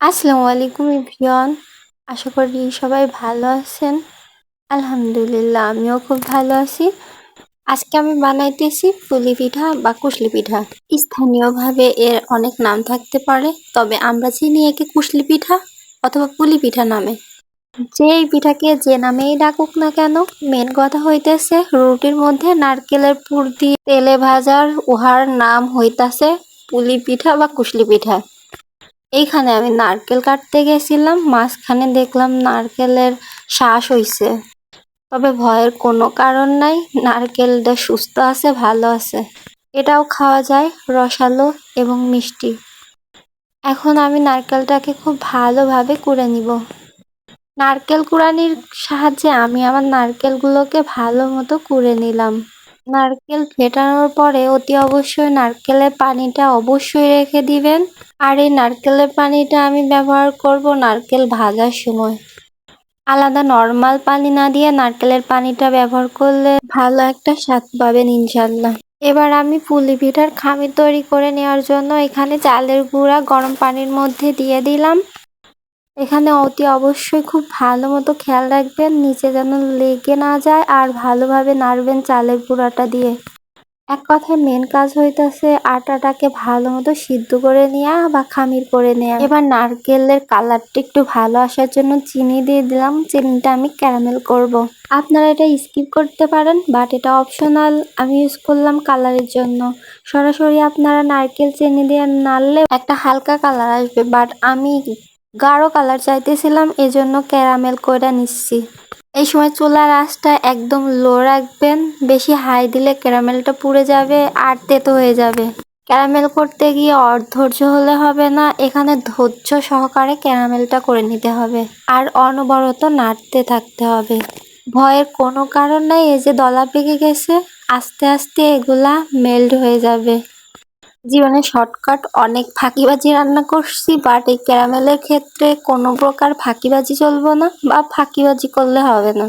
আসসালামু আলাইকুম ইভরিয়ান আশা করি সবাই ভালো আছেন। আলহামদুলিল্লাহ, আমিও খুব ভালো আছি। আজকে আমি বানাইতেছি পুলি পিঠা বা কুশলি পিঠা। স্থানীয়ভাবে এর অনেক নাম থাকতে পারে, তবে আমরা চিনি একে কুশলি পিঠা অথবা পুলি পিঠা নামে। যে এই পিঠাকে যে নামেই ডাকুক না কেন, মেন কথা হইতেছে রুটির মধ্যে নারকেলের পুর দিয়ে তেলে ভাজার উহার নাম হইতাছে পুলি পিঠা বা কুশলি পিঠা। এইখানে আমি নারকেল কাটতে গেছিলাম, মাঝখানে দেখলাম নারকেলের শ্বাস হইছে। তবে ভয়ের কোনো কারণ নাই, নারকেলটা সুস্থ আছে, ভালো আছে। এটাও খাওয়া যায়, রসালো এবং মিষ্টি। এখন আমি নারকেলটাকে খুব ভালোভাবে কুড়ে নিব। নারকেল কুড়ানির সাহায্যে আমি আমার নারকেলগুলোকে ভালো মতো কুড়ে নিলাম। নারকেল ফেটানোর পরে অতি অবশ্যই নারকেলের পানিটা অবশ্যই রেখে দিবেন। আর এই নারকেলের পানিটা আমি ব্যবহার করব নারকেল ভাজার সময়। আলাদা নর্মাল পানি না দিয়ে নারকেলের পানিটা ব্যবহার করলে ভালো একটা স্বাদ পাবেন ইনশাল্লাহ এবার আমি পুলি পিঠার খামির তৈরি করে নেওয়ার জন্য এখানে চালের গুঁড়া গরম পানির মধ্যে দিয়ে দিলাম। এখানে অতি অবশ্যই খুব ভালো মতো খেয়াল রাখবেন, নিচে যেন লেগে না যায় আর ভালোভাবে নাড়বেন চালের গুঁড়াটা দিয়ে। এক কথায় মেন কাজ হইতেছে আটাটাকে ভালো মতো সিদ্ধ করে নেওয়া বা খামির করে নেওয়া এবার নারকেলের কালারটা একটু ভালো আসার জন্য চিনি দিয়ে দিলাম। চিনিটা আমি ক্যারামেল করব। আপনারা এটা স্কিপ করতে পারেন বাট এটা অপশনাল আমি ইউজ করলাম কালারের জন্য। সরাসরি আপনারা নারকেল চিনি দিয়ে নাড়লে একটা হালকা কালার আসবে বাট আমি গাঢ় কালার চাইতেছিলাম, এজন্য ক্যারামেল করে নিচ্ছি। এই সময় চুলার আঁচটা একদম লো রাখবেন, বেশি হাই দিলে ক্যারামেলটা পুড়ে যাবে আর তেতো হয়ে যাবে। ক্যারামেল করতে গিয়ে অধৈর্য হলে হবে না, এখানে ধৈর্য সহকারে ক্যারামেলটা করে নিতে হবে আর অনবরত নাড়তে থাকতে হবে। ভয়ের কোনো কারণ নাই, এই যে দলা পেকে গেছে, আস্তে আস্তে এগুলা মেল্ট হয়ে যাবে। জীবনে শর্টকাট অনেক ফাঁকিবাজি রান্না করছি বাট এই ক্যারামেলের ক্ষেত্রে কোনো প্রকার ফাঁকিবাজি চলবো না বা ফাঁকিবাজি করলে হবে না।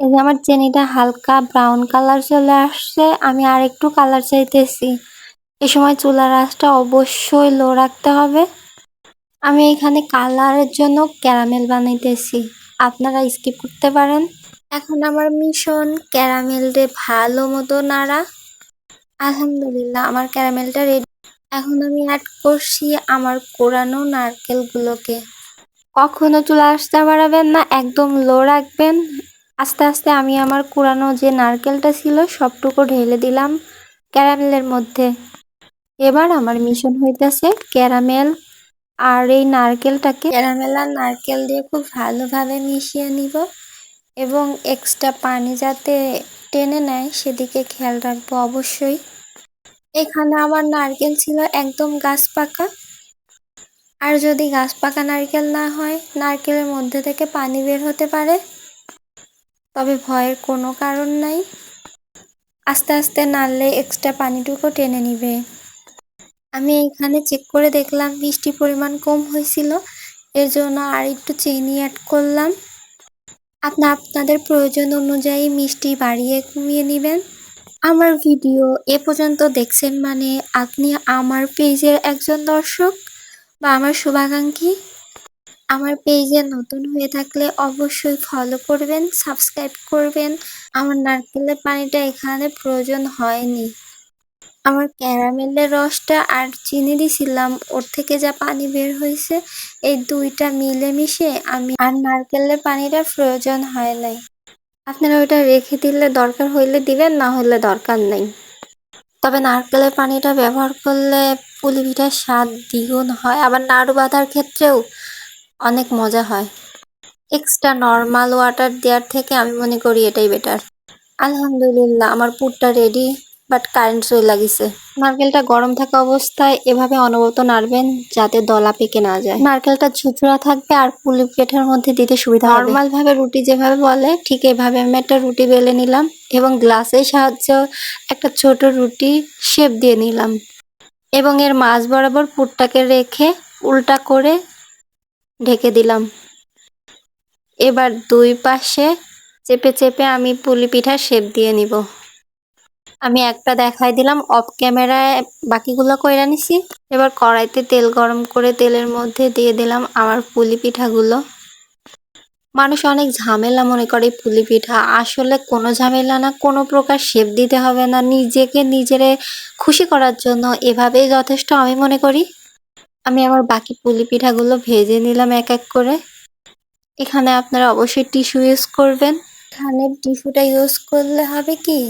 এই যে আমার চেনিটা হালকা ব্রাউন কালার চলে আসছে, আমি আর একটু কালার চাইতেছি। এ সময় চুলার আঁচটা অবশ্যই লো রাখতে হবে। আমি এখানে কালারের জন্য ক্যারামেল বানাইতেছি। আপনারা স্কিপ করতে পারেন। এখন আমার মিশন ক্যারামেলটা ভালো মতো নাড়া। আলহামদুলিল্লাহ, আমার ক্যারামেলটা রেডি এখন আমি অ্যাড করছি আমার কোরানো নারকেলগুলোকে। কখনো চুলা আসতে বাড়াবেন না, একদম লো রাখবেন। আস্তে আস্তে আমি আমার কোরানো যে নারকেলটা ছিল, সবটুকু ঢেলে দিলাম ক্যারামেলের মধ্যে। এবার আমার মিশন হইতেছে ক্যারামেল আর এই নারকেলটাকে। ক্যারামেল আর নারকেল দিয়ে খুব ভালোভাবে মিশিয়ে নিব। এবং এক্সট্রা পানি যাতে টেনে নেয়, সেদিকে খেয়াল রাখব অবশ্যই। এখানে আমার নারকেল ছিল একদম গাছ পাকা। আর যদি গাছ পাকা নারকেল না হয়, নারকেলের মধ্যে থেকে পানি বের হতে পারে। তবে ভয়ের কোনো কারণ নাই। আস্তে আস্তে নাড়লে এক্সট্রা পানিটুকু টেনে নিবে। আমি এখানে চেক করে দেখলাম, মিষ্টি পরিমাণ কম হয়েছিল। এর জন্য আর একটু চিনি অ্যাড করলাম। আপনি আপনাদের প্রয়োজন অনুযায়ী মিষ্টি বাড়িয়ে কমিয়ে নেবেন। আমার ভিডিও এ পর্যন্ত দেখছেন মানে আপনি আমার পেজের একজন দর্শক বা আমার শুভাকাঙ্ক্ষী। আমার পেজে নতুন হয়ে থাকলে অবশ্যই ফলো করবেন সাবস্ক্রাইব করবেন। আমার নারকেলের পানিটা এখানে প্রয়োজন হয়নি। আমার ক্যারামেলের রসটা আর চিনি দিছিলাম। ওর থেকে যা পানি বের হয়েছে, এই দুইটা মিলেমিশে আমি আর নারকেলের পানিটা প্রয়োজন হয় নাই। আপনারা ওইটা রেখে দিলে দরকার হইলে দিবেন, না হলে দরকার নেই। তবে নারকেলের পানিটা ব্যবহার করলে পুলি পিঠার স্বাদ দ্বিগুণ হয়। আবার নাড়ু বাঁধার ক্ষেত্রেও অনেক মজা হয়। এক্সট্রা নর্মাল ওয়াটার দেওয়ার থেকে আমি মনে করি এটাই বেটার। আলহামদুলিল্লাহ, আমার পুরটা রেডি। বাট কারেন্ট চলে লাগিছে। নারকেলটা গরম থাকা অবস্থায় এভাবে অনবরত নাড়বেন যাতে দলা পেকে না যায়। নারকেলটা ঝুঝুরা থাকবে আর পুলি পিঠার মধ্যে দিতে সুবিধা নর্মাল ভাবে রুটি যেভাবে বলে, ঠিক এভাবে আমি একটা রুটি বেলে নিলাম এবং গ্লাসের সাহায্যে একটা ছোট রুটি শেপ দিয়ে নিলাম। এবং এর মাছ বরাবর পুরটাকে রেখে উল্টা করে ঢেকে দিলাম। এবার দুই পাশে চেপে চেপে আমি পুলি পিঠার শেপ দিয়ে নিব। আমি একটা দেখাই দিলাম অফ ক্যামেরায় বাকিগুলো কইরা নিছি। এবার কড়াইতে তেল গরম করে তেলের মধ্যে দিয়ে দিলাম আমার পুলি পিঠাগুলো। মানুষ অনেক ঝামেলা মনে করে পুলি পিঠা। আসলে কোনো ঝামেলা না, কোনো প্রকার শেপ দিতে হবে না। নিজেকে নিজেরে খুশি করার জন্য এভাবেই যথেষ্ট আমি মনে করি। আমি আমার বাকি পুলি পিঠাগুলো ভেজে নিলাম এক এক করে। এখানে আপনারা অবশ্যই টিস্যু ইউজ করবেন। এখানে টিস্যুটা ইউজ করলে হবে কি?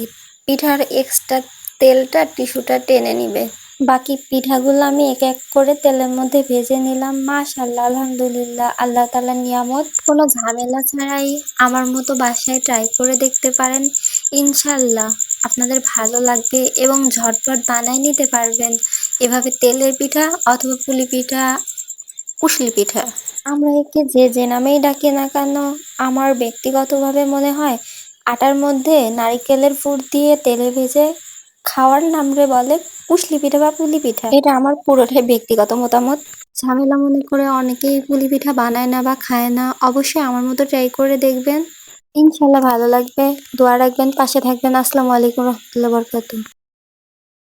পিঠার এক্সট্রা তেলটা টিস্যুটা টেনে নিবে। বাকি পিঠাগুলো আমি এক এক করে তেলের মধ্যে ভেজে নিলাম। মাশাল্লাহ আলহামদুলিল্লাহ, আল্লাহ তালার নিয়ামত। কোনো ঝামেলা ছাড়াই আমার মতো বাসায় ট্রাই করে দেখতে পারেন। ইনশাল্লাহ আপনাদের ভালো লাগবে এবং ঝটপট বানায় নিতে পারবেন। এভাবে তেলের পিঠা অথবা পুলি পিঠা, কুশলি পিঠা। আমরা একে যে যে নামেই ডাকি না কেন, আমার ব্যক্তিগতভাবে মনে হয় আটার মধ্যে নারিকেলের ফুট দিয়ে তেলে ভেজে খাওয়ার নামরে বলে পুষলি পিঠা বা পুলি পিঠা এটা আমার পুরোটাই ব্যক্তিগত মতামত। ঝামেলা মনে করে অনেকেই পুলি পিঠা বানায় না বা খায় না। অবশ্যই আমার মতো ট্রাই করে দেখবেন। ইনশাল্লাহ ভালো লাগবে। দোয়া রাখবেন, পাশে থাকবেন। আসসালামু আলাইকুম রহমতুল্লাহ বরকাতুহ।